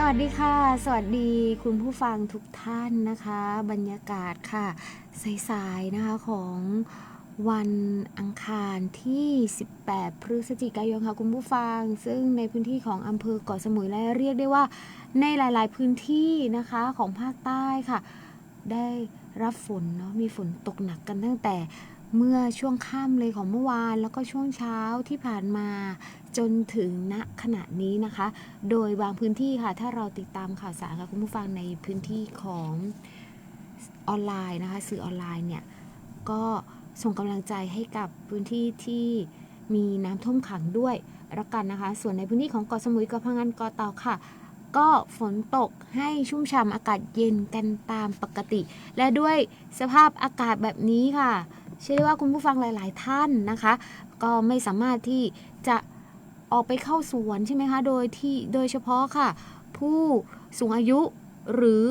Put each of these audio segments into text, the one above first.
สวัสดีค่ะ สวัสดีคุณผู้ฟังทุกท่านนะคะ บรรยากาศค่ะสายๆนะคะของวันอังคารที่ 18 พฤศจิกายนค่ะคุณผู้ฟัง ซึ่งในพื้นที่ของอำเภอเกาะสมุยและเรียกได้ว่า ในหลาย ๆ พื้นที่นะคะของภาคใต้ค่ะ ได้รับฝนเนาะมีฝนตกหนักกันตั้งแต่ เมื่อช่วงค่ำเลยของเมื่อวานแล้วก็ช่วงเช้าที่ผ่านมาจนถึงณขณะนี้นะคะ โดยบางพื้นที่ค่ะ ถ้าเราติดตามข่าวสารค่ะคุณผู้ฟังในพื้นที่ของออนไลน์นะคะ สื่อออนไลน์เนี่ย ก็ส่งกำลังใจให้กับพื้นที่ที่มีน้ำท่วมขังด้วยรักกันนะคะ ส่วนในพื้นที่ของเกาะสมุยเกาะพังงานเกาะเต่าค่ะ ก็ฝนตกให้ชุ่มฉ่ำอากาศเย็นกันตามปกติ และด้วยสภาพอากาศแบบนี้ค่ะ เชื่อว่าคุณผู้ฟังหลาย ๆ ท่านนะคะ ก็ไม่สามารถที่จะออกไปเข้าสวนใช่ไหมคะ โดยที่โดยเฉพาะค่ะ ผู้สูงอายุหรือ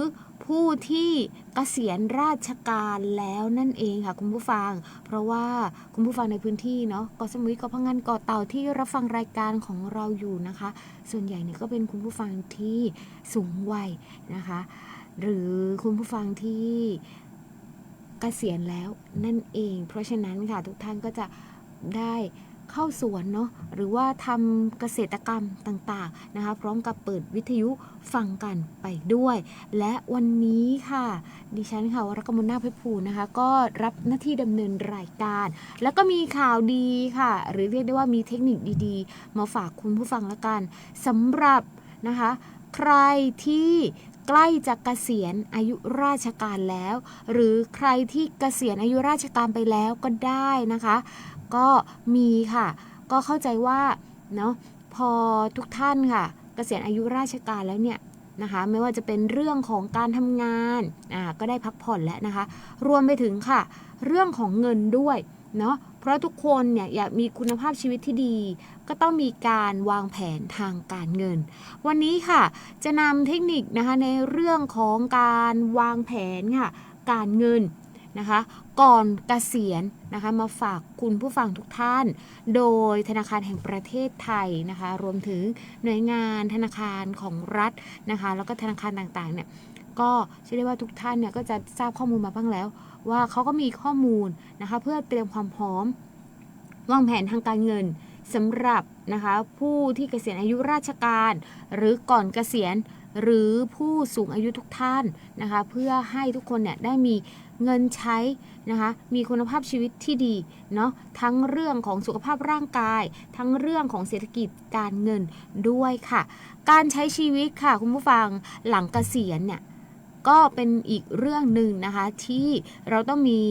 ผู้ที่เกษียณราชการแล้วนั่นเองค่ะคุณผู้ฟัง เพราะว่าคุณผู้ฟังในพื้นที่เนาะกาะสมุยเกาะพังงานเกาะเต่าที่รับฟังรายการของเราอยู่นะคะ ส่วนใหญ่เนี่ยก็เป็นคุณผู้ฟังที่สูงวัยนะคะ หรือคุณผู้ฟังที่เกษียณแล้วนั่นเอง เพราะฉะนั้นค่ะทุกท่านก็จะได้ เข้าสวนเนาะหรือว่าทำเกษตรกรรมต่างๆนะคะ พร้อมกับเปิดวิทยุฟังกันไปด้วย และวันนี้ค่ะ ดิฉันค่ะวรกมลนาเพชรภูนะคะ ก็รับหน้าที่ดำเนินรายการ แล้วก็มีข่าวดีค่ะ หรือเรียกได้ว่ามีเทคนิคดีๆ มาฝากคุณผู้ฟังละกันสำหรับนะคะ ใครที่ใกล้จะเกษียณอายุราชการแล้ว หรือใครที่เกษียณอายุราชการไปแล้วก็ได้นะคะ ก็มีค่ะ ก็เข้าใจว่าเนาะพอทุกท่านค่ะเกษียณอายุราชการแล้วเนี่ยนะคะไม่ว่าจะเป็นเรื่องของการทำงานอ่าก็ได้พักผ่อนแล้วนะคะ รวมไปถึงค่ะ เรื่องของเงินด้วยเนาะเพราะทุกคนเนี่ยอยากมีคุณภาพชีวิตที่ดี ก็ต้องมีการวางแผนทางการเงิน วันนี้ค่ะจะนำเทคนิคนะคะในเรื่องของการวางแผนค่ะการเงิน นะคะ ก่อนเกษียณนะคะมาฝากคุณผู้ฟังทุกท่าน โดยธนาคารแห่งประเทศไทยนะคะ รวมถึงหน่วยงานธนาคารของรัฐนะคะ แล้วก็ธนาคารต่างๆเนี่ยก็เชื่อได้ว่าทุกท่านเนี่ยก็จะทราบข้อมูลมาบ้างแล้ว ว่าเขาก็มีข้อมูลนะคะเพื่อเตรียมความพร้อมวางแผนทางการเงินสำหรับนะคะผู้ที่เกษียณอายุราชการ หรือก่อนเกษียณหรือผู้สูงอายุทุกท่านนะคะ เพื่อให้ทุกคนเนี่ยได้มี เงินใช้นะคะมีคุณภาพชีวิตที่ดีเนาะทั้งเรื่องของสุขภาพร่างกาย ทั้งเรื่องของเศรษฐกิจการเงินด้วยค่ะ การใช้ชีวิตค่ะคุณผู้ฟังหลังเกษียณเนี่ยก็เป็นอีกเรื่องหนึ่งนะคะที่เราต้องมี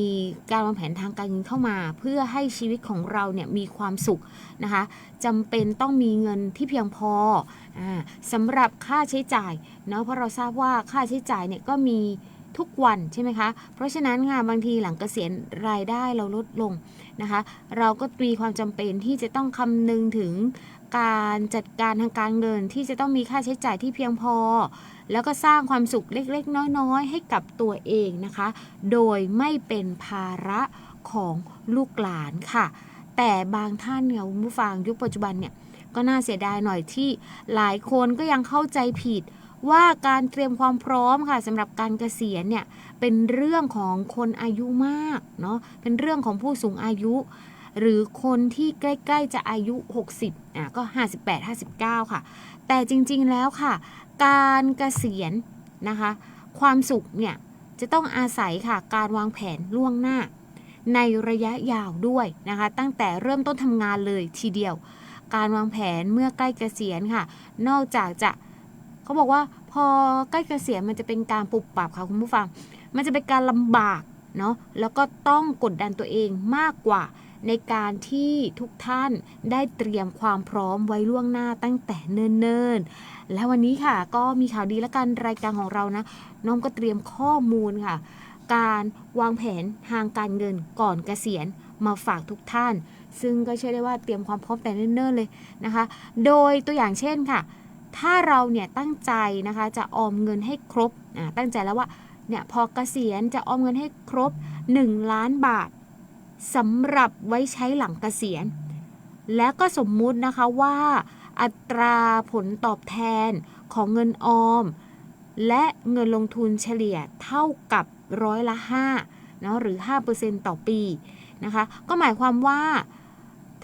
การวางแผนทางการเงินเข้ามา เพื่อให้ชีวิตของเราเนี่ยมีความสุขนะคะจำเป็นต้องมีเงินที่เพียงพออสำหรับค่าใช้จ่ายเนาะเพราะเราทราบว่าค่าใช้จ่ายเนี่ยก็มี ทุกวันใช่ไหมคะ เพราะฉะนั้นค่ะบางทีหลังเกษียณรายได้เราลดลงนะคะ เราก็มีความจำเป็นที่จะต้องคำนึงถึงการจัดการทางการเงินที่จะต้องมีค่าใช้จ่ายที่เพียงพอ แล้วก็สร้างความสุขเล็กๆ น้อยๆ ให้กับตัวเองนะคะ โดยไม่เป็นภาระของลูกหลานค่ะ แต่บางท่านเนี่ยคุณผู้ฟังยุคปัจจุบันเนี่ยก็น่าเสียดายหน่อยที่หลายคนก็ยังเข้าใจผิด ว่าการเตรียมความพร้อมค่ะสำหรับการเกษียณเนี่ยเป็นเรื่องของคนอายุมากเนาะเป็นเรื่องของผู้สูงอายุ หรือคนที่ใกล้ ๆ จะอายุ 60อะก็ 58 59 ค่ะ แต่จริงๆแล้วค่ะ การเกษียณนะคะ ความสุขเนี่ยจะต้องอาศัยค่ะการวางแผนล่วงหน้า ในระยะยาวด้วยนะคะ ตั้งแต่เริ่มต้นทำงานเลยทีเดียว การวางแผนเมื่อใกล้เกษียณค่ะ นอกจากจะ เขาบอกว่าพอใกล้เกษียณมันจะเป็นการปรับปรับค่ะคุณผู้ฟัง มันจะเป็นการลำบากเนาะแล้วก็ต้องกดดันตัวเองมากกว่าในการที่ทุกท่านได้เตรียมความพร้อมไว้ล่วงหน้าตั้งแต่เนิ่นๆ และวันนี้ค่ะก็มีข่าวดีและกันรายการของเรานะ น้องก็เตรียมข้อมูลค่ะ การวางแผนทางการเงินก่อนเกษียณมาฝากทุกท่าน ซึ่งก็เชื่อได้ว่าเตรียมความพร้อมแต่เนิ่นๆเลยนะคะ โดยตัวอย่างเช่นค่ะ ถ้าเราเนี่ยตั้งใจนะคะจะออมเงินให้ครบตั้งใจแล้วว่าเนี่ยพอเกษียณจะออมเงินให้ครบ 1 ล้านบาทสำหรับไว้ใช้หลังเกษียณ และก็สมมุตินะคะว่าอัตราผลตอบแทนของเงินออม และเงินลงทุนเฉลี่ยเท่ากับร้อยละ5เนาะหรือ 5%ต่อปีนะคะ ก็หมายความว่า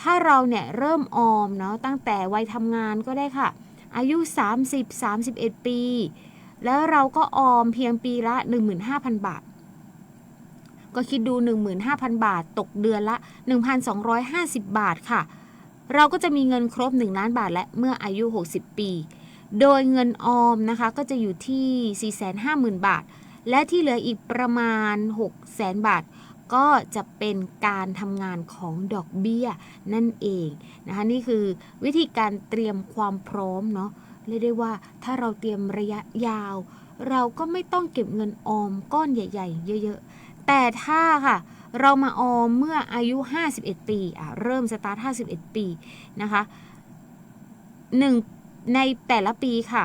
ถ้าเราเนี่ยเริ่มออมเนาะตั้งแต่วัยทำงานก็ได้ค่ะ อายุ 30-31 ปี แล้วเราก็ออมเพียงปีละ 15,000 บาท ก็คิดดู 15,000 บาท ตกเดือนละ 1,250 บาทค่ะ เราก็จะมีเงินครบ 1 ล้านบาทและเมื่ออายุ 60 ปี โดยเงินออมนะคะก็จะอยู่ที่ 450,000 บาท และที่เหลืออีกประมาณ 600,000 บาท ก็จะเป็นการทำงานของดอกเบี้ยนั่นเองนะคะนี่คือวิธีการเตรียมความพร้อมเนาะเรียกได้ว่าถ้าเราเตรียมระยะยาว เราก็ไม่ต้องเก็บเงินออมก้อนใหญ่ ๆ เยอะๆ แต่ถ้าค่ะเรามาออมเมื่ออายุ 51 ปีอะเริ่มสตาร์ท 51 ปีนะคะหนึ่งในแต่ละปีค่ะ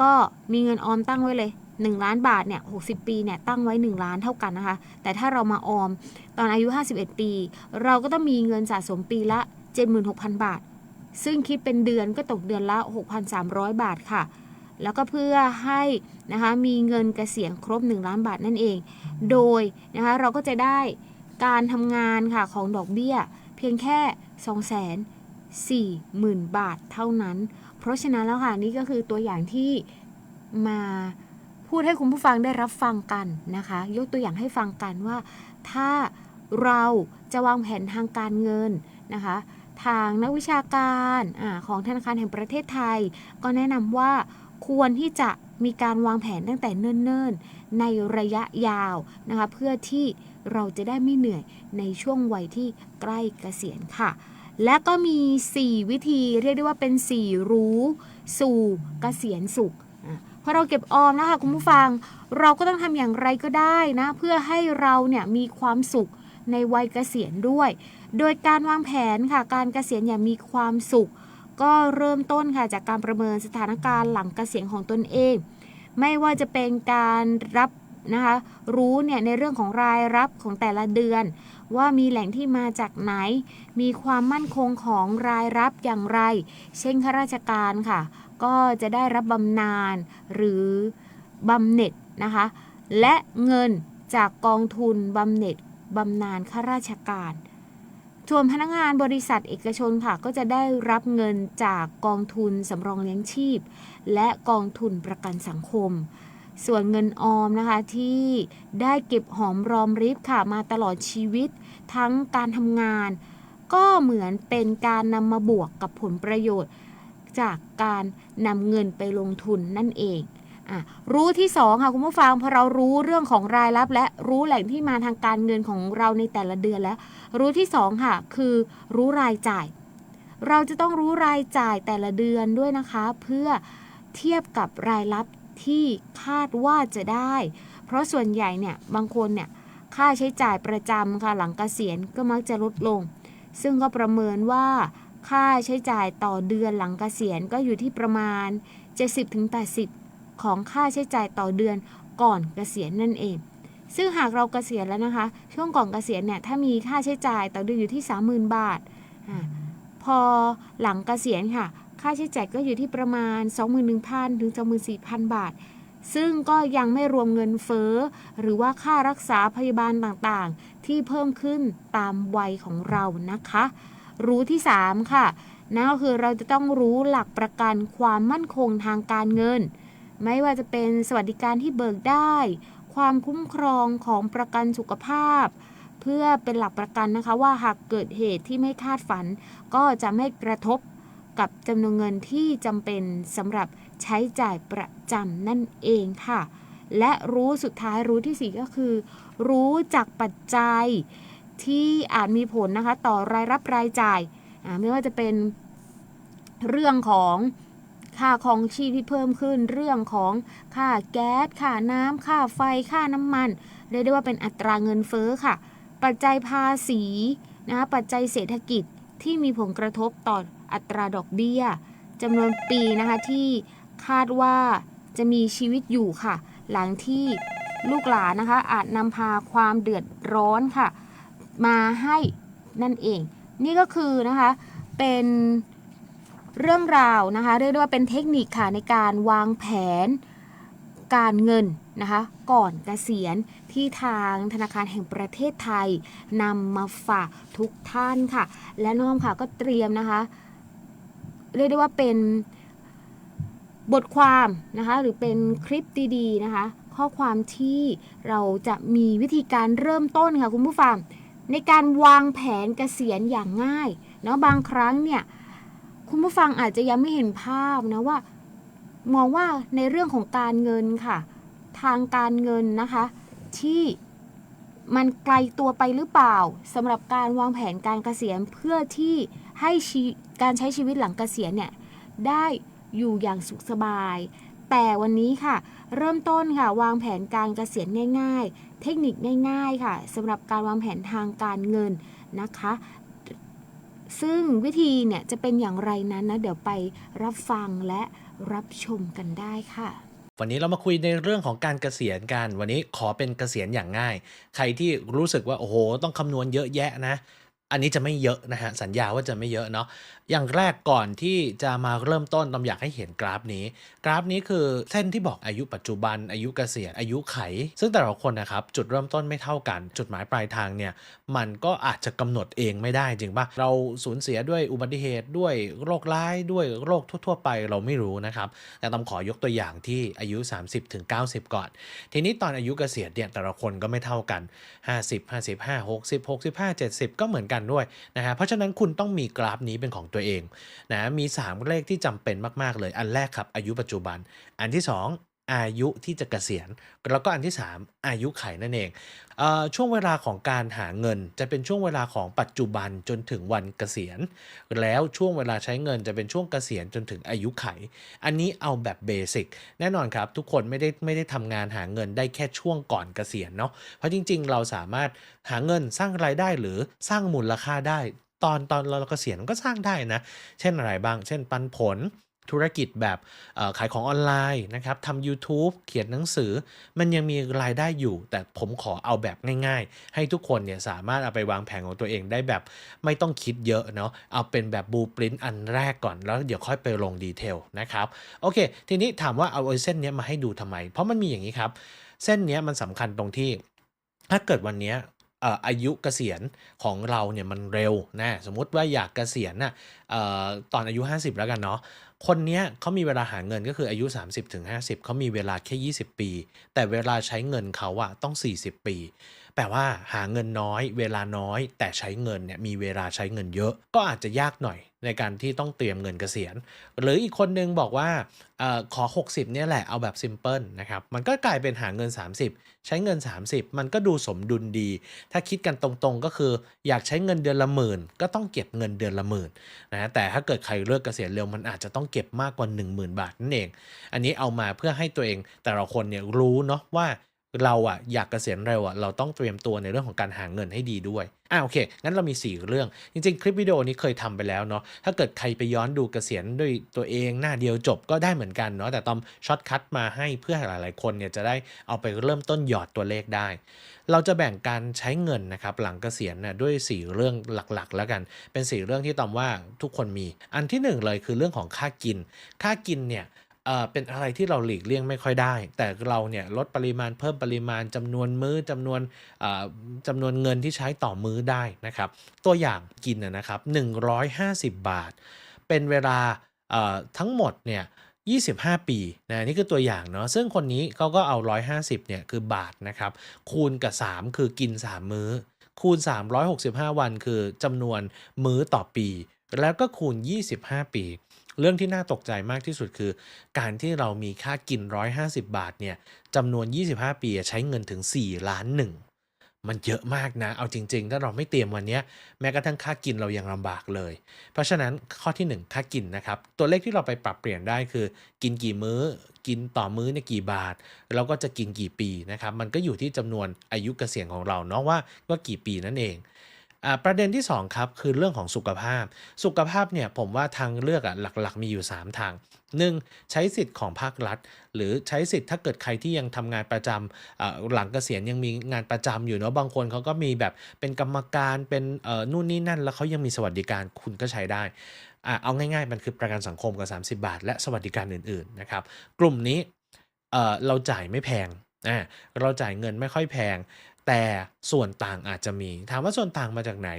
ก็มีเงินออมตั้งไว้เลย 1 ล้านบาทเนี่ย60 ปีเนี่ยตั้งไว้ 1 ล้านเท่ากันนะคะ แต่ถ้าเรามาออมตอนอายุ 51 ปี เราก็ต้องมีเงินสะสมปีละ 76,000 บาท ซึ่งคิดเป็นเดือนก็ตกเดือนละ 6,300 บาทค่ะ แล้วก็เพื่อให้นะคะมีเงินเกษียณครบ 1 ล้านบาทนั่นเอง โดยนะคะเราก็จะได้การทำงานค่ะของดอกเบี้ย เพียงแค่240,000 บาทเท่านั้น เพราะฉะนั้นแล้วค่ะ นี่ก็คือตัวอย่างที่มา พูดให้คุณผู้ฟังได้รับฟังกันนะคะ ยกตัวอย่างให้ฟังกันว่า ถ้าเราจะวางแผนทางการเงินนะคะ ทางนักวิชาการอของธนาคารแห่งประเทศไทย ก็แนะนำว่าควรที่จะมีการวางแผนตั้งแต่เนิ่นๆ ในระยะยาวนะคะ เพื่อที่เราจะได้ไม่เหนื่อยในช่วงวัยที่ใกล้เกษียณค่ะ และก็มี 4 วิธีเรียกได้ว่าเป็น 4 รู้ สู่เกษียณสุข พอเราเก็บออมนะคะคุณผู้ฟัง เราก็ต้องทำอย่างไรก็ได้นะ เพื่อให้เราเนี่ยมีความสุขในวัยเกษียณด้วย โดยการวางแผนค่ะ การเกษียณอย่างมีความสุข ก็เริ่มต้นค่ะจากการประเมินสถานการณ์หลังเกษียณของตนเอง ไม่ว่าจะเป็นการรับนะคะรู้เนี่ยในเรื่องของรายรับของแต่ละเดือน ว่ามีแหล่งที่มาจากไหน มีความมั่นคงของรายรับอย่างไร เช่นข้าราชการค่ะ ก็จะได้รับบำนาญหรือบำเหน็จนะคะ และเงินจากกองทุนบำเหน็จบำนาญข้าราชการส่วนพนักงานบริษัทเอกชนค่ะ ก็จะได้รับเงินจากกองทุนสำรองเลี้ยงชีพ และกองทุนประกันสังคม ส่วนเงินออมนะคะที่ได้เก็บหอมรอมริบค่ะมาตลอดชีวิต ทั้งการทำงาน ก็เหมือนเป็นการนำมาบวกกับผลประโยชน์ จากการนำเงินไปลงทุนนั่นเองอรู้ที่สองค่ะคุณผู้ฟังพอเรารู้เรื่องของรายรับ และรู้แหล่งที่มาทางการเงินของเราในแต่ละเดือนแล้ว รู้ที่สองค่ะคือรู้รายจ่าย เราจะต้องรู้รายจ่ายแต่ละเดือนด้วยนะคะ เพื่อเทียบกับรายรับที่คาดว่าจะได้ เพราะส่วนใหญ่เนี่ยบางคนเนี่ยค่าใช้จ่ายประจำค่ะหลังเกษียณก็มักจะลดลง ซึ่งก็ประเมินว่า ค่าใช้จ่ายต่อเดือนหลังเกษียณก็อยู่ที่ประมาณ 70-80 ของค่าใช้จ่ายต่อเดือนก่อนเกษียณนั่นเอง ซึ่งหากเราเกษียณแล้วนะคะ ช่วงก่อนเกษียณเนี่ยถ้ามีค่าใช้จ่ายต่อเดือนอยู่ที่ 30,000 บาทอพอหลังเกษียณค่ะ ค่าใช้จ่ายก็อยู่ที่ประมาณ 21,000 ถึง 24,000 บาท ซึ่งก็ยังไม่รวมเงินเฟ้อ หรือว่าค่ารักษาพยาบาลต่างๆ ที่เพิ่มขึ้นตามวัยของเรานะคะ รู้ที่ 3 ค่ะ นั่นก็คือเราจะต้องรู้หลักประกันความมั่นคงทางการเงิน ไม่ว่าจะเป็นสวัสดิการที่เบิกได้ ความคุ้มครองของประกันสุขภาพ เพื่อเป็นหลักประกันนะคะว่าหากเกิดเหตุที่ไม่คาดฝัน ก็จะไม่กระทบกับจำนวนเงินที่จำเป็นสำหรับใช้จ่ายประจำนั่นเองค่ะ และรู้สุดท้ายรู้ที่ 4 ก็คือ รู้จักปัจจัย ที่อาจมีผลนะคะต่อรายรับรายจ่ายไม่ว่าจะเป็นเรื่องของค่าของชีพที่เพิ่มขึ้น เรื่องของค่าแก๊สค่าน้ำค่าไฟค่าน้ำมันเรียกได้ว่าเป็นอัตราเงินเฟ้อค่ะ ปัจจัยภาษีนะคะปัจจัยเศรษฐกิจที่มีผลกระทบต่ออัตราดอกเบี้ยจำนวนปีนะคะที่คาดว่าจะมีชีวิตอยู่ค่ะ หลังที่ลูกหลานนะคะอาจนำพาความเดือดร้อนค่ะ มาให้นั่นเอง นี่ก็คือนะคะเป็นเรื่องราวนะคะเรียกได้ว่าเป็นเทคนิคค่ะในการวางแผนการเงินนะคะก่อนเกษียณที่ทางธนาคารแห่งประเทศไทยนำมาฝากทุกท่านค่ะ และน้องค่ะก็เตรียมนะคะเรียกได้ว่าเป็นบทความนะคะหรือเป็นคลิปดีๆนะคะ ข้อความที่เราจะมีวิธีการเริ่มต้นค่ะคุณผู้ฟัง ในการวางแผนเกษียณอย่างง่ายเนาะบางครั้งเนี่ยคุณผู้ฟังอาจจะยังไม่เห็นภาพนะว่า มองว่าในเรื่องของการเงินค่ะ ทางการเงินนะคะ ที่มันไกลตัวไปหรือเปล่าสำหรับการวางแผนการเกษียณเพื่อที่ให้การใช้ชีวิตหลังเกษียณเนี่ยได้อยู่อย่างสุขสบาย แต่วันนี้ค่ะ เริ่มต้นค่ะ วางแผนการเกษียณง่าย เทคนิคง่ายๆค่ะสำหรับการวางแผนทางการเงินนะคะ ซึ่งวิธีเนี่ยจะเป็นอย่างไรนั้นนะ เดี๋ยวไปรับฟังและรับชมกันได้ค่ะ วันนี้เรามาคุยในเรื่องของการเกษียณกัน วันนี้ขอเป็นเกษียณอย่างง่าย ใครที่รู้สึกว่าโอ้โหต้องคำนวณเยอะแยะนะ อันนี้จะไม่เยอะนะฮะสัญญาว่าจะไม่เยอะเนาะ อย่างแรกก่อนที่จะมาเริ่มต้นต้องอยากให้เห็นกราฟนี้ กราฟนี้คือเส้นที่บอกอายุปัจจุบัน อายุเกษียณอายุไข ซึ่งแต่ละคนนะครับจุดเริ่มต้นไม่เท่ากัน จุดหมายปลายทางเนี่ยมันก็อาจจะกำหนดเองไม่ได้จริงปะเราสูญเสียด้วยอุบัติเหตุด้วยโรคร้ายด้วยโรคทั่ว ๆ ไปเราไม่รู้นะครับ แต่ต้องขอยกตัวอย่างที่อายุ 30-90ถึง90ก่อน ทีนี้ตอนอายุเกษียณเนี่ยแต่ละคนก็ไม่เท่ากัน 50 55 60 65 70 ก็เหมือนกันด้วยนะฮะเพราะฉะนั้นคุณต้องมีกราฟนี้เป็นของตัวเองนะมี 3 เลขที่จำเป็นมาก ๆ เลย อันแรกครับอายุปัจจุบัน อันที่ 2 อายุที่จะเกษียณ แล้วก็อันที่ 3 อายุไขนั่นเองเออช่วงเวลาของการหาเงินจะเป็นช่วงเวลาของปัจจุบันจนถึงวันเกษียณ แล้วช่วงเวลาใช้เงินจะเป็นช่วงเกษียณจนถึงอายุไข อันนี้เอาแบบเบสิกแน่นอนครับ ทุกคนไม่ได้ไม่ได้ทำงานหาเงินได้แค่ช่วงก่อนเกษียณเนาะเพราะจริง ๆ เราสามารถหาเงินสร้างรายได้หรือสร้างมูลค่าได้ ตอนตอนเราเกษียณก็สร้างได้นะ เช่นอะไรบ้าง เช่นปันผลธุรกิจแบบขายของออนไลน์นะครับทำ YouTube เขียนหนังสือ มันยังมีรายได้อยู่ แต่ผมขอเอาแบบง่ายๆ ให้ทุกคนเนี่ยสามารถเอาไปวางแผนของตัวเองได้แบบไม่ต้องคิดเยอะเนาะเอาเป็นแบบบูปรินต์อันแรกก่อน แล้วเดี๋ยวค่อยไปลงดีเทลนะครับ โอเค ทีนี้ถามว่าเอาไอ้เส้นนี้มาให้ดูทำไม เพราะมันมีอย่างนี้ครับ เส้นนี้มันสำคัญตรงที่ ถ้าเกิดวันนี้ อายุเกษียณของเราเนี่ยมันเร็วนะสมมติว่าอยากเกษียณน่ะเอ่อตอนอายุ 50 แล้วกันเนาะคนเนี้ยเขามีเวลาหาเงินก็คืออายุ 30-50ถึง50เขามีเวลาแค่ 20 ปี แต่เวลาใช้เงินเขาอะต้อง 40 ปี แปลว่าหาเงินน้อย เวลาน้อย แต่ใช้เงินเนี่ยมีเวลาใช้เงินเยอะ ก็อาจจะยากหน่อยในการที่ต้องเตรียมเงินเกษียณ หรืออีกคนนึงบอกว่าออขอ 60เนี่ยแหละเอาแบบซิมเพิลนะครับมันก็กลายเป็นหาเงิน 30 ใช้เงิน 30 มันก็ดูสมดุลดี ถ้าคิดกันตรงๆก็คือ อยากใช้เงินเดือนละหมื่น ก็ต้องเก็บเงินเดือนละหมื่นนะแต่ถ้าเกิดใครเลิกเกษียณเร็วมันอาจจะต้องเก็บมากกว่า 10,000 บาทนั่นเอง อันนี้เอามาเพื่อให้ตัวเองแต่ละคนเนี่ยรู้เนาะว่า เราอะอยากเกษียณเร็วอะเราต้องเตรียมตัวในเรื่องของการหาเงินให้ดีด้วยอ่าโอเค งั้นเรามี 4 เรื่อง จริง ๆ คลิปวิดีโอนี้เคยทำไปแล้วเนาะ ถ้าเกิดใครไปย้อนดูเกษียณด้วยตัวเองหน้าเดียวจบก็ได้เหมือนกันเนาะ แต่ตอมช็อตคัทมาให้เพื่อหลายๆ คนเนี่ยจะได้เอาไปเริ่มต้นหยอดตัวเลขได้ เราจะแบ่งการใช้เงินนะครับหลังเกษียณน่ะด้วย 4 เรื่องหลักๆ แล้วกัน เป็น 4 เรื่องที่ตอมว่าทุกคนมี อันที่ 1 เลยคือเรื่องของค่ากิน ค่ากินเนี่ย เอ่อเป็นอะไรที่เราหลีกเลี่ยงไม่ค่อยได้ แต่เราเนี่ยลดปริมาณเพิ่มปริมาณจำนวนมื้อจำนวนเอ่อจำนวนเงินที่ใช้ต่อมื้อได้นะครับ ตัวอย่างกินนะนะครับ150 บาท เป็นเวลาเอ่อทั้งหมดเนี่ย25 ปีนะนี่คือตัวอย่างเนาะซึ่งคนนี้เขาก็เอา 150เนี่ยคือบาทนะครับคูณกับ 3 คือกิน 3 มื้อ คูณ 365 วันคือจำนวนมื้อต่อปี แล้วก็คูณ 25 ปี เรื่องที่น่าตกใจมากที่สุดคือ การที่เรามีค่ากิน 150 บาทเนี่ยจำนวน 25 ปีใช้เงินถึง 4 ล้านหนึ่งมันเยอะมากนะ เอาจริง ๆ ถ้าเราไม่เตรียมวันนี้แม้กระทั่งค่ากินเรายังลำบากเลย เพราะฉะนั้นข้อที่ 1 ค่ากินนะครับ ตัวเลขที่เราไปปรับเปลี่ยนได้คือ กินกี่มื้อ กินต่อมื้อเนี่ยกี่บาทแล้วก็จะกินกี่ปีนะครับ มันก็อยู่ที่จำนวนอายุเกษียณของเราเนาะว่าว่ากี่ปีนั่นเอง ประเด็นที่ 2 ครับ คือเรื่องของสุขภาพ สุขภาพเนี่ยผมว่าทางเลือกอะหลักๆ มีอยู่ 3 ทาง 1. ใช้สิทธิ์ของภาครัฐ หรือใช้สิทธิ์ถ้าเกิดใครที่ยังทำงานประจำหลังเกษียณยังมีงานประจำอยู่เนาะบางคนเขาก็มีแบบเป็นกรรมการเป็นเอ่อนู่นนี่นั่น แล้วเขายังมีสวัสดิการคุณก็ใช้ได้อะเอาง่ายๆ มันคือประกันสังคมกับ 30 บาท และสวัสดิการอื่นๆนะครับกลุ่มนี้เอ่อเราจ่ายไม่แพงอ่าเราจ่ายเงินไม่ค่อยแพง แต่ส่วนต่างอาจจะมี ถามว่าส่วนต่างมาจากไหน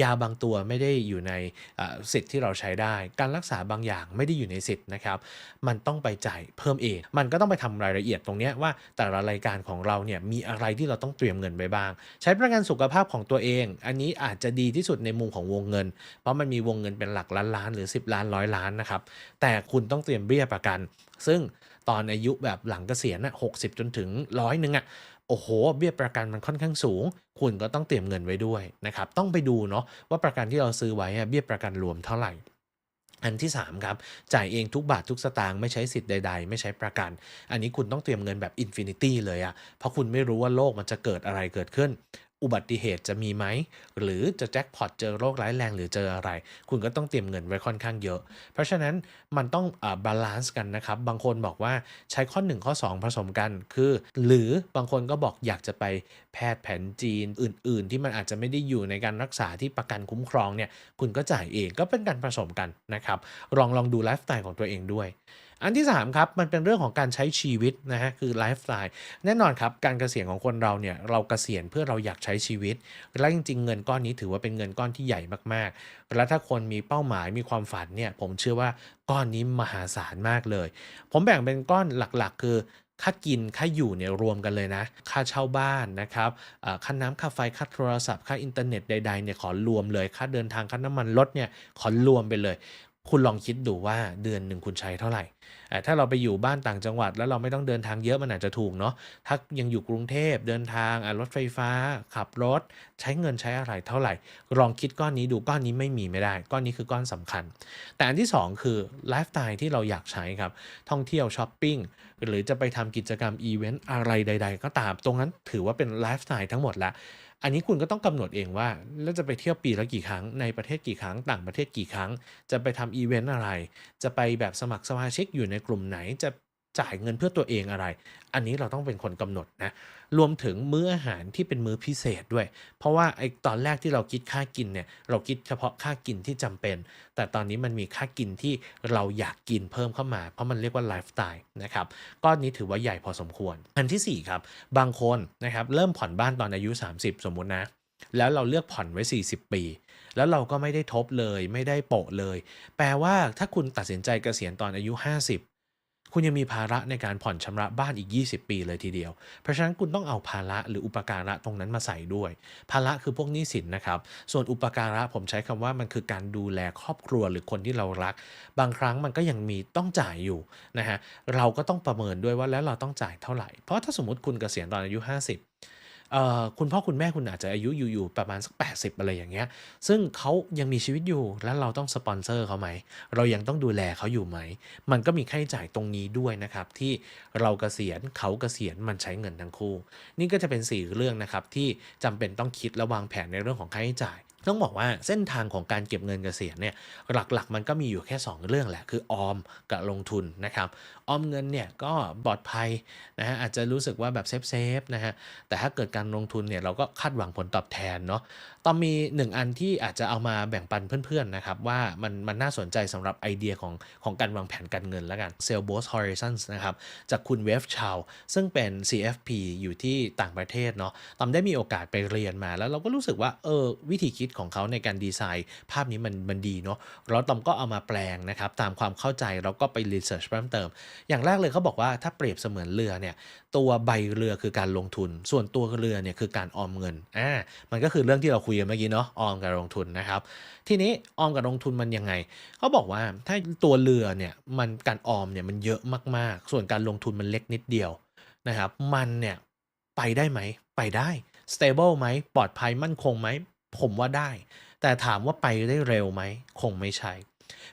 ยาบางตัวไม่ได้อยู่ในสิทธิ์ที่เราใช้ได้ การรักษาบางอย่างไม่ได้อยู่ในสิทธิ์นะครับ มันต้องไปจ่ายเพิ่มเอง มันก็ต้องไปทำรายละเอียดตรงนี้ว่าแต่ละรายการของเราเนี่ยมีอะไรที่เราต้องเตรียมเงินไปบ้าง ใช้ประกันสุขภาพของตัวเอง อันนี้อาจจะดีที่สุดในมุมของวงเงิน เพราะมันมีวงเงินเป็นหลักล้านล้านหรือ 10 ล้านร้อยล้านนะครับ แต่คุณต้องเตรียมเบี้ยประกัน ซึ่งตอนอายุแบบหลังเกษียณน่ะหกสิบจนถึงร้อยหนึ่งอะ โอ้โห เบี้ยประกันมันค่อนข้างสูง คุณก็ต้องเตรียมเงินไว้ด้วยนะครับ ต้องไปดูเนาะว่าประกันที่เราซื้อไว้เบี้ยประกันรวมเท่าไหร่อันที่ 3 ครับ จ่ายเองทุกบาททุกสตางค์ไม่ใช้สิทธิ์ใด ๆ ไม่ใช้ประกัน อันนี้คุณต้องเตรียมเงินแบบอินฟินิตี้เลยอะเพราะคุณไม่รู้ว่าโลกมันจะเกิดอะไรเกิดขึ้น อุบัติเหตุจะมีไหม หรือจะแจ็คพอตเจอโรคร้ายแรงหรือเจออะไร คุณก็ต้องเตรียมเงินไว้ค่อนข้างเยอะ เพราะฉะนั้นมันต้องบาลานซ์กันนะครับ บางคนบอกว่าใช้ข้อ 1 ข้อ 2 ผสมกัน คือ หรือบางคนก็บอกอยากจะไปแพทย์แผนจีนอื่น ๆ ที่มันอาจจะไม่ได้อยู่ในการรักษาที่ประกันคุ้มครองเนี่ยคุณก็จ่ายเองก็เป็นการผสมกันนะครับลองลองดูไลฟ์สไตล์ของตัวเองด้วย อันที่ 3 ครับ มันเป็นเรื่องของการใช้ชีวิตนะฮะคือไลฟ์สไตล์แน่นอนครับ การเกษียณของคนเราเนี่ยเราเกษียณเพื่อเราอยากใช้ชีวิต และจริง ๆ เงินก้อนนี้ถือว่าเป็นเงินก้อนที่ใหญ่มากๆ และถ้าคนมีเป้าหมายมีความฝันเนี่ยผมเชื่อว่าก้อนนี้มหาศาลมากเลย ผมแบ่งเป็นก้อนหลักๆ คือค่ากิน ค่าอยู่เนี่ยรวมกันเลยนะ ค่าเช่าบ้านนะครับค่าน้ำค่าไฟ ค่าโทรศัพท์ ค่าอินเทอร์เน็ตใดๆเนี่ยขอรวมเลย ค่าเดินทาง ค่าน้ำมันรถเนี่ยขอรวมไปเลย คุณลองคิดดูว่าเดือนหนึ่งคุณใช้เท่าไหร่ ถ้าเราไปอยู่บ้านต่างจังหวัด แล้วเราไม่ต้องเดินทางเยอะมันอาจจะถูกเนาะ ถ้ายังอยู่กรุงเทพเดินทางรถไฟฟ้า ขับรถ ใช้เงินใช้อะไรเท่าไหร่ ลองคิดก้อนนี้ดูก้อนนี้ไม่มีไม่ได้ ก้อนนี้คือก้อนสำคัญ แต่อันที่ 2 คือไลฟ์สไตล์ที่เราอยากใช้ครับ ท่องเที่ยวช้อปปิ้งหรือจะไปทำกิจกรรมอีเวนต์อะไรใด ๆ ก็ตาม ตรงนั้นถือว่าเป็นไลฟ์สไตล์ทั้งหมดละ อันนี้คุณก็ต้องกำหนดเองว่า แล้วจะไปเที่ยวปีละกี่ครั้งในประเทศกี่ครั้ง ต่างประเทศกี่ครั้ง จะไปทำอีเวนต์อะไร จะไปแบบสมัครสมาชิกอยู่ในกลุ่มไหนจะ จ่ายเงินเพื่อตัวเองอะไร อันนี้เราต้องเป็นคนกำหนดนะ รวมถึงมื้ออาหารที่เป็นมื้อพิเศษด้วย เพราะว่าไอ้ตอนแรกที่เราคิดค่ากินเนี่ยเราคิดเฉพาะค่ากินที่จำเป็น แต่ตอนนี้มันมีค่ากินที่เราอยากกินเพิ่มเข้ามา เพราะมันเรียกว่าไลฟ์สไตล์นะครับก้อนนี้ถือว่าใหญ่พอสมควร อันที่ 4 ครับ บางคนนะครับเริ่มผ่อนบ้านตอนอายุ 30 สมมุตินะแล้วเราเลือกผ่อนไว้ 40 ปี แล้วเราก็ไม่ได้ทบเลย ไม่ได้โปะเลย แปลว่าถ้าคุณตัดสินใจเกษียณตอนอายุ 50 คุณยังมีภาระในการผ่อนชำระบ้านอีก 20 ปีเลยทีเดียว เพราะฉะนั้นคุณต้องเอาภาระหรืออุปการะตรงนั้นมาใส่ด้วย ภาระคือพวกหนี้สินนะครับ ส่วนอุปการะผมใช้คำว่ามันคือการดูแลครอบครัวหรือคนที่เรารัก บางครั้งมันก็ยังมีต้องจ่ายอยู่นะฮะ เราก็ต้องประเมินด้วยว่าแล้วเราต้องจ่ายเท่าไหร่ เพราะถ้าสมมติคุณเกษียณตอนอายุ 50 คุณพ่อคุณแม่คุณอาจจะอายุอยู่ๆประมาณสัก 80 อะไรอย่างเงี้ย ซึ่งเขายังมีชีวิตอยู่แล้วเราต้องสปอนเซอร์เขาไหม เรายังต้องดูแลเขาอยู่ไหม มันก็มีค่าใช้จ่ายตรงนี้ด้วยนะครับ ที่เราเกษียณเขาเกษียณมันใช้เงินทั้งคู่ นี่ก็จะเป็น 4 เรื่องนะครับที่จำเป็นต้องคิดและวางแผนในเรื่องของค่าใช้จ่ายต้องบอกว่าเส้นทางของการเก็บเงินเกษียณเนี่ยหลักๆ มันก็มีอยู่แค่ 2 เรื่องแหละคือออมกับลงทุนนะครับ ออมเงินเนี่ยก็ปลอดภัยนะฮะอาจจะรู้สึกว่าแบบเซฟๆนะฮะแต่ถ้าเกิดการลงทุนเนี่ยเราก็คาดหวังผลตอบแทนเนาะตอนมี1อันที่อาจจะเอามาแบ่งปันเพื่อนๆนะครับว่ามันมันน่าสนใจสำหรับไอเดียของของการวางแผนการเงินแล้วกัน s a l e b o s Horizons นะครับจากคุณเวฟชาวซึ่งเป็น CFP อยู่ที่ต่างประเทศเนาะตอมได้มีโอกาสไปเรียนมาแล้วเราก็รู้สึกว่าเออวิธีคิดของเขาในการดีไซน์ภาพนี้มันมันดีเนาะแล้วตอมก็เอามาแปลงนะครับตามความเข้าใจแล้วก็ไปรีเสิร์ชเพิ่มเติมอย่างแรกเลยเขาบอกว่าถ้าเปรียบเสมือนเรือเนี่ยตัวใบเรือคือการลงทุน ส่วนตัวเรือเนี่ยคือการออมเงินอ่ามันก็คือเรื่องที่เราคุยกันเมื่อกี้เนาะออมกับลงทุนนะครับ ทีนี้ออมกับลงทุนมันยังไงเขาบอกว่าถ้าตัวเรือเนี่ยมันการออมเนี่ยมันเยอะมากๆ ส่วนการลงทุนมันเล็กนิดเดียวนะครับมันเนี่ยไปได้ไหมไปได้ stable ไหมปลอดภัยมั่นคงไหมผมว่าได้ แต่ถามว่าไปได้เร็วไหมคงไม่ใช่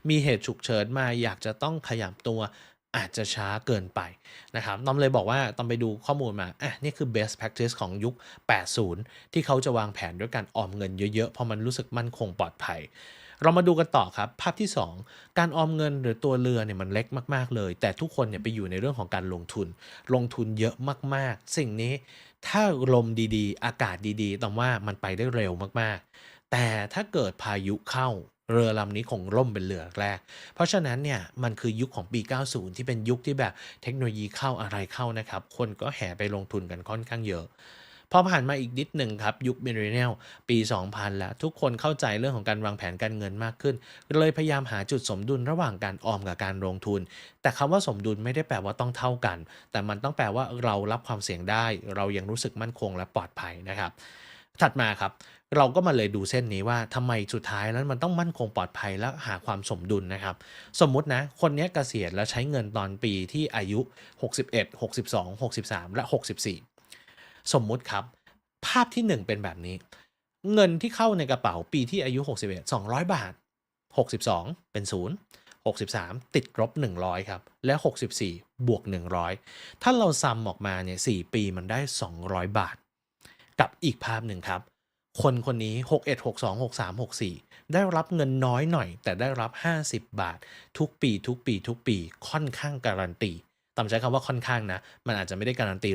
มีเหตุฉุกเฉินมาอยากจะต้องขยับตัว อาจจะช้าเกินไปนะครับตอมเลยบอกว่าตอมไปดูข้อมูลมาอะนี่คือ best practice ของยุค 80 ที่เขาจะวางแผนด้วยการออมเงินเยอะๆ เพราะมันรู้สึกมั่นคงปลอดภัย เรามาดูกันต่อครับ ภาพที่ 2 การออมเงินหรือตัวเรือเนี่ยมันเล็กมากๆเลย แต่ทุกคนเนี่ยไปอยู่ในเรื่องของการลงทุน ลงทุนเยอะมากๆ สิ่งนี้ถ้าลมดีๆ อากาศดีๆตอมว่ามันไปได้เร็วมากๆ แต่ถ้าเกิดพายุเข้า เรือลำนี้คงล่มเป็นเรือแรก เพราะฉะนั้นเนี่ยมันคือยุคของปี 90 ที่เป็นยุคที่แบบเทคโนโลยีเข้าอะไรเข้านะครับ คนก็แห่ไปลงทุนกันค่อนข้างเยอะพอผ่านมาอีกนิดหนึ่งครับ ยุคมิเลเนียลปี 2000 แล้ว ทุกคนเข้าใจเรื่องของการวางแผนการเงินมากขึ้น เลยพยายามหาจุดสมดุลระหว่างการออมกับการลงทุน แต่คำว่าสมดุลไม่ได้แปลว่าต้องเท่ากัน แต่มันต้องแปลว่าเรารับความเสี่ยงได้ เรายังรู้สึกมั่นคงและปลอดภัยนะครับ ถัดมาครับ เราก็มาเลยดูเส้นนี้ว่าทำไมสุดท้ายแล้วมันต้องมั่นคงปลอดภัยและหาความสมดุลนะครับ สมมุตินะ คนนี้เกษียณแล้วใช้เงินตอนปีที่อายุ 61 62 63 และ 64 สมมุติครับ ภาพที่ 1 เป็นแบบนี้ เงินที่เข้าในกระเป๋าปีที่อายุ 61 200 บาท 62 เป็น 0 63 ติดลบ 100 ครับ และ 64 บวก 100 ถ้าเราซัมออกมาเนี่ย4ปีมันได้ 200 บาท กับอีกภาพหนึ่งครับ คนคนนี้ 61 62 63 64 ได้รับเงินน้อยหน่อย แต่ได้รับ 50 บาท ทุกปี ทุกปี ทุกปี ค่อนข้างการันตีตามใช้คำว่าค่อนข้างนะ มันอาจจะไม่ได้การันตี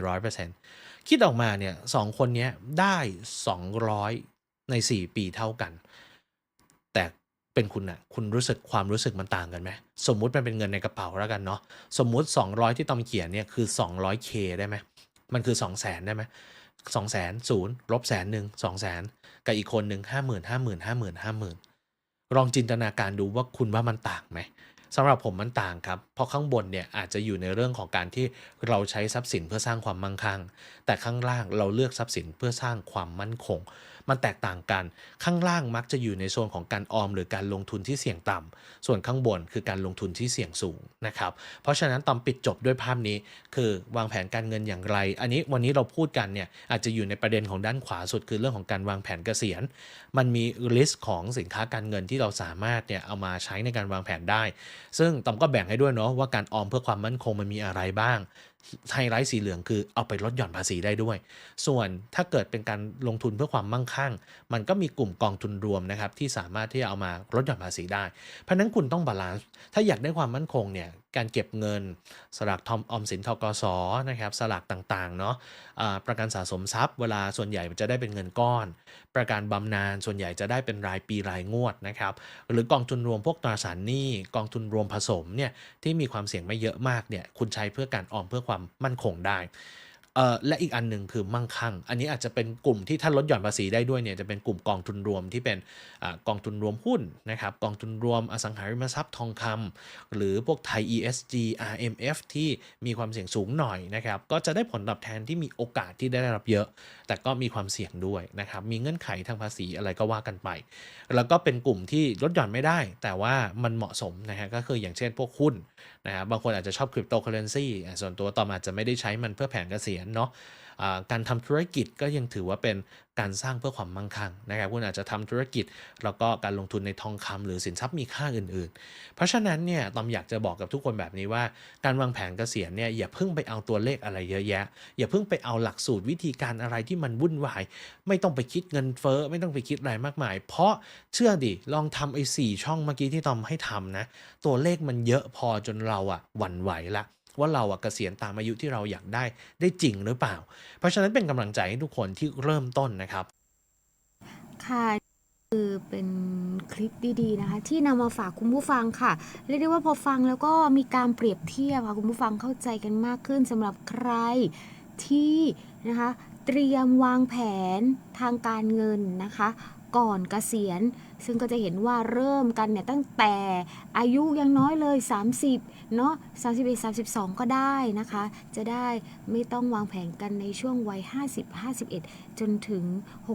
100%คิดออกมาเนี่ยสองคนนี้ได้ 200 ใน 4 ปีเท่ากัน แต่เป็นคุณนะคุณรู้สึกความรู้สึกมันต่างกันไหมสมมุติมันเป็นเงินในกระเป๋าแล้วกันเนาะสมมุติ 200 ที่ตอมเขียนเนี่ยคือ 200k ได้ไหมมันคือ 200,000ได้ไหม สองแสนศูนย์ลบแสนหนึ่งสองแสนกับอีกคนหนึ่งห้าหมื่นห้าหมื่นห้าหมื่นห้าหมื่นลองจินตนาการดูว่าคุณว่ามันต่างไหมสำหรับผมมันต่างครับ เพราะข้างบนเนี่ยอาจจะอยู่ในเรื่องของการที่เราใช้ทรัพย์สินเพื่อสร้างความมั่งคั่ง แต่ข้างล่างเราเลือกทรัพย์สินเพื่อสร้างความมั่นคง มันแตกต่างกัน ข้างล่างมักจะอยู่ในโซนของการออม หรือการลงทุนที่เสี่ยงต่ำส่วนข้างบนคือการลงทุนที่เสี่ยงสูงนะครับ เพราะฉะนั้นตอนปิดจบด้วยภาพนี้ คือวางแผนการเงินอย่างไร อันนี้วันนี้เราพูดกันเนี่ยอาจจะอยู่ในประเด็นของด้านขวาสุดคือเรื่องของการวางแผนเกษียณ มันมีลิสต์ของสินค้าการเงินที่เราสามารถเนี่ยเอามาใช้ในการวางแผนได้ ซึ่งตอมก็แบ่งให้ด้วยเนาะว่าการออมเพื่อความมั่นคงมันมีอะไรบ้างไฮไลท์สีเหลืองคือเอาไปลดหย่อนภาษีได้ด้วย ส่วนถ้าเกิดเป็นการลงทุนเพื่อความมั่งคั่ง มันก็มีกลุ่มกองทุนรวมนะครับที่สามารถที่จะเอามาลดหย่อนภาษีได้ เพราะฉะนั้นคุณต้องบาลานซ์ถ้าอยากได้ความมั่นคงเนี่ย การเก็บเงิน สลากทอมออมสินทกสนะครับสลากต่างๆเนาะะประกันสะสมทรัพย์ เวลาส่วนใหญ่มันจะได้เป็นเงินก้อน ประกันบำนาญส่วนใหญ่จะได้เป็นรายปีรายงวดนะครับหรือกองทุนรวมพวกตราสารหนี้กองทุนรวมผสมเนี่ยที่มีความเสี่ยงไม่เยอะมากเนี่ยคุณใช้เพื่อการออมเพื่อความมั่นคงได้ เอ่อและอีกอันหนึ่งคือมั่งคั่ง อันนี้อาจจะเป็นกลุ่มที่ถ้าลดหย่อนภาษีได้ด้วยเนี่ยจะเป็นกลุ่มกองทุนรวมที่เป็นอากองทุนรวมหุ้นนะครับกองทุนรวมอสังหาริมทรัพย์ทองคำหรือพวกไทย ESG RMF ที่มีความเสี่ยงสูงหน่อยนะครับก็จะได้ผลตอบแทนที่มีโอกาสที่ได้รับเยอะ แต่ก็มีความเสี่ยงด้วยนะครับมีเงื่อนไขทางภาษีอะไรก็ว่ากันไป แล้วก็เป็นกลุ่มที่ลดหย่อนไม่ได้ แต่ว่ามันเหมาะสมนะฮะก็คืออย่างเช่นพวกหุ้นนะครับบางคนอาจจะชอบคริปโตเคอเรนซีส่วนตัวตอมอาจจะไม่ได้ใช้มันเพื่อแผนเกษียณเนาะ การทำธุรกิจก็ยังถือว่าเป็นการสร้างเพื่อความมั่งคั่งนะครับคุณอาจจะทำธุรกิจแล้วก็การลงทุนในทองคำหรือสินทรัพย์มีค่าอื่น ๆ เพราะฉะนั้นเนี่ยตอมอยากจะบอกกับทุกคนแบบนี้ว่า การวางแผนเกษียณเนี่ยอย่าเพิ่งไปเอาตัวเลขอะไรเยอะแยะ อย่าเพิ่งไปเอาหลักสูตรวิธีการอะไรที่มันวุ่นวาย ไม่ต้องไปคิดเงินเฟ้อไม่ต้องไปคิดอะไรมากมาย เพราะเชื่อดิลองทำไอ้สี่ช่องเมื่อกี้ที่ตอมให้ทำนะ ตัวเลขมันเยอะพอจนเราอะหวั่นไหวละ ว่าเราอะเกษียณตามอายุที่เราอยากได้ได้จริงหรือเปล่า เพราะฉะนั้นเป็นกำลังใจให้ทุกคนที่เริ่มต้นนะครับ ค่ะคือเป็นคลิปดีๆนะคะ ที่นำมาฝากคุณผู้ฟังค่ะ เรียกได้ว่าพอฟังแล้วก็มีการเปรียบเทียบค่ะคุณผู้ฟังเข้าใจกันมากขึ้นสำหรับใครที่นะคะ เตรียมวางแผนทางการเงินนะคะ ก่อนเกษียณ ซึ่งก็จะเห็นว่าเริ่มกันเนี่ยตั้งแต่อายุยังน้อยเลย 30 เนาะ31 32 ก็ได้นะคะ จะได้ไม่ต้องวางแผนกันในช่วงวัย 50 51 จนถึง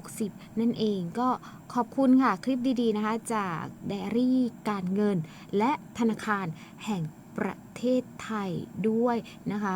60 นั่นเองก็ขอบคุณค่ะ คลิปดีๆนะคะ จากไดอารี่การเงิน และธนาคารแห่งประเทศไทยด้วยนะคะ